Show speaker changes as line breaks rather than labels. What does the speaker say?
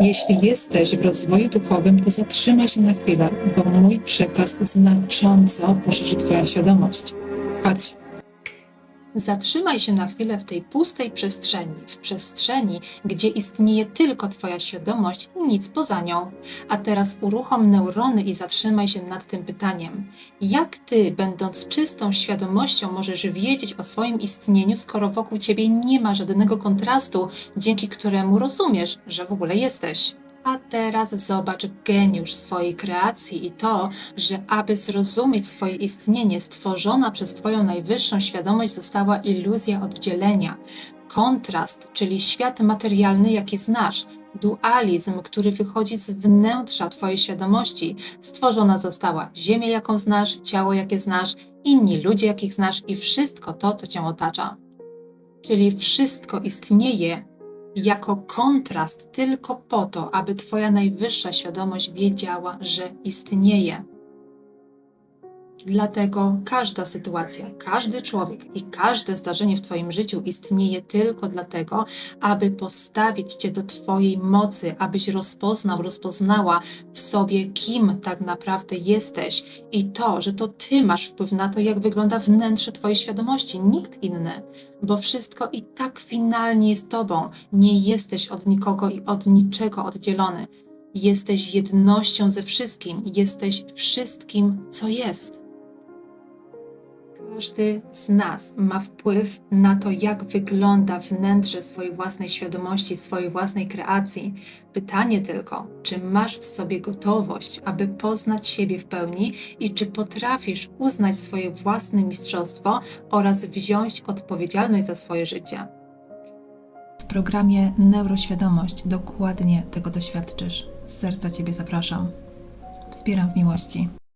Jeśli jesteś w rozwoju duchowym, to zatrzymaj się na chwilę, bo mój przekaz znacząco poszerzy Twoją świadomość. Chodź.
Zatrzymaj się na chwilę w tej pustej przestrzeni, w przestrzeni, gdzie istnieje tylko Twoja świadomość nic poza nią. A teraz uruchom neurony i zatrzymaj się nad tym pytaniem. Jak Ty, będąc czystą świadomością, możesz wiedzieć o swoim istnieniu, skoro wokół Ciebie nie ma żadnego kontrastu, dzięki któremu rozumiesz, że w ogóle jesteś? A teraz zobacz geniusz swojej kreacji i to, że aby zrozumieć swoje istnienie, stworzona przez Twoją najwyższą świadomość została iluzja oddzielenia. Kontrast, czyli świat materialny, jaki znasz, dualizm, który wychodzi z wnętrza Twojej świadomości. Stworzona została Ziemia, jaką znasz, ciało, jakie znasz, inni ludzie, jakich znasz i wszystko to, co Cię otacza. Czyli wszystko istnieje jako kontrast tylko po to, aby Twoja najwyższa świadomość wiedziała, że istnieje. Dlatego każda sytuacja, każdy człowiek i każde zdarzenie w Twoim życiu istnieje tylko dlatego, aby postawić Cię do Twojej mocy, abyś rozpoznał, rozpoznała w sobie, kim tak naprawdę jesteś i to, że to Ty masz wpływ na to, jak wygląda wnętrze Twojej świadomości, nikt inny, bo wszystko i tak finalnie jest Tobą. Nie jesteś od nikogo i od niczego oddzielony. Jesteś jednością ze wszystkim, jesteś wszystkim, co jest. Każdy z nas ma wpływ na to, jak wygląda wnętrze swojej własnej świadomości, swojej własnej kreacji. Pytanie tylko, czy masz w sobie gotowość, aby poznać siebie w pełni i czy potrafisz uznać swoje własne mistrzostwo oraz wziąć odpowiedzialność za swoje życie. W programie Neuroświadomość dokładnie tego doświadczysz. Z serca Ciebie zapraszam. Wspieram w miłości.